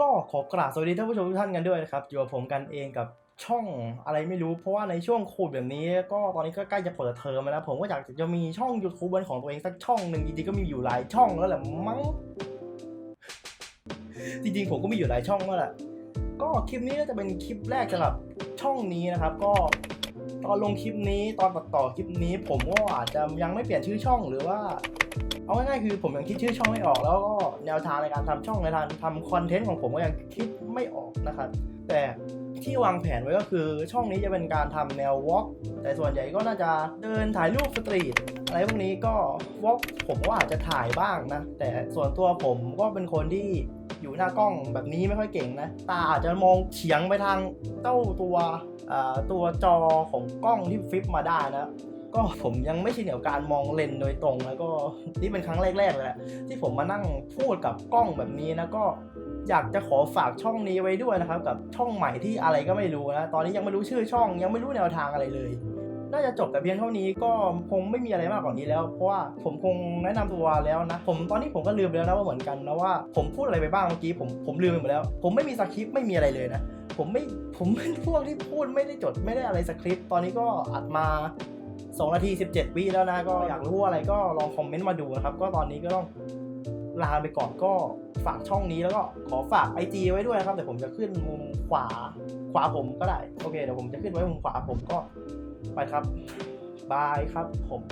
ก็ขอกราบสวัสดีท่านผู้ชมทุกท่านกันด้วยนะครับอยู่กับผมกันเองกับช่องอะไรไม่รู้ เพราะว่าในช่วงโควิดแบบนี้ ก็ตอนนี้ก็ใกล้จะเปิดเทอมแล้ว ผมก็อยากจะมีช่อง YouTube เป็นของตัวเองสักช่องหนึ่งจริงๆก็มีอยู่หลายช่องแล้วแหละมั้งจริงๆผมก็มีอยู่หลายช่องแล้วแหละก็คลิปนี้ก็จะเป็นคลิปแรกสำหรับช่องนี้นะครับ ก็ตอนลงคลิปนี้ตอนตัดต่อคลิปนี้ ผมก็อาจจะยังไม่เปลี่ยนชื่อช่องหรือว่า เอาง่ายๆคือผมยังคิดชื่อช่องไม่ออกแล้วก็แนวทางในการทำช่องในการทำคอนเทนต์ของผมก็ยังคิดไม่ออกนะครับ แต่ที่วางแผนไว้ก็คือช่องนี้จะเป็นการทำแนววอล์กแต่ส่วนใหญ่ก็น่าจะเดินถ่ายรูปสตรีทอะไรพวกนี้ก็วอล์กผมก็อาจจะถ่ายบ้างนะ แต่ส่วนตัวผมก็เป็นคนที่อยู่หน้ากล้องแบบนี้ไม่ค่อยเก่งนะ ตาอาจจะมองเฉียงไปทางเต้าตัวตัวจอของกล้องที่ฟลิปมาได้นะ ก็ผมยังไม่ชินกับการมองเลนโดยตรงแล้วก็นี่เป็นครั้งแรกๆเลยแหละที่ผมมานั่งพูดกับกล้องแบบนี้นะก็อยากจะขอฝากช่องนี้ไว้ด้วยนะครับ กับช่องใหม่ที่อะไรก็ไม่รู้นะตอนนี้ยังไม่รู้ชื่อช่อง ยังไม่รู้แนวทางอะไรเลย น่าจะจบแต่เพียงเท่านี้ก็คงไม่มีอะไรมากกว่านี้แล้ว เพราะว่าผมคงแนะนำตัวแล้วนะ ผมตอนนี้ผมก็ลืมไปแล้วนะว่าเหมือนกันนะว่าผมพูดอะไรไปบ้างเมื่อกี้ผมผมลืมไปหมดแล้ว ผมไม่มีสคริปต์ไม่มีอะไรเลยนะผมไม่ผมเป็นพวกที่พูดไม่ได้จดไม่ได้อะไรสคริปต์ตอนนี้ก็อัดมา 2นาที 17 วิแล้วนะ ก็อยากรู้อะไรก็ลองคอมเมนต์มาดูนะครับ ก็ตอนนี้ก็ต้องลาไปก่อนก็ฝากช่องนี้แล้วก็ขอฝาก IG ไว้ด้วยนะครับ แต่ผมจะขึ้นมุมขวาขวาผมก็ได้ โอเคเดี๋ยวผมจะขึ้นไว้มุมขวาผมก็ไปครับบายครับผม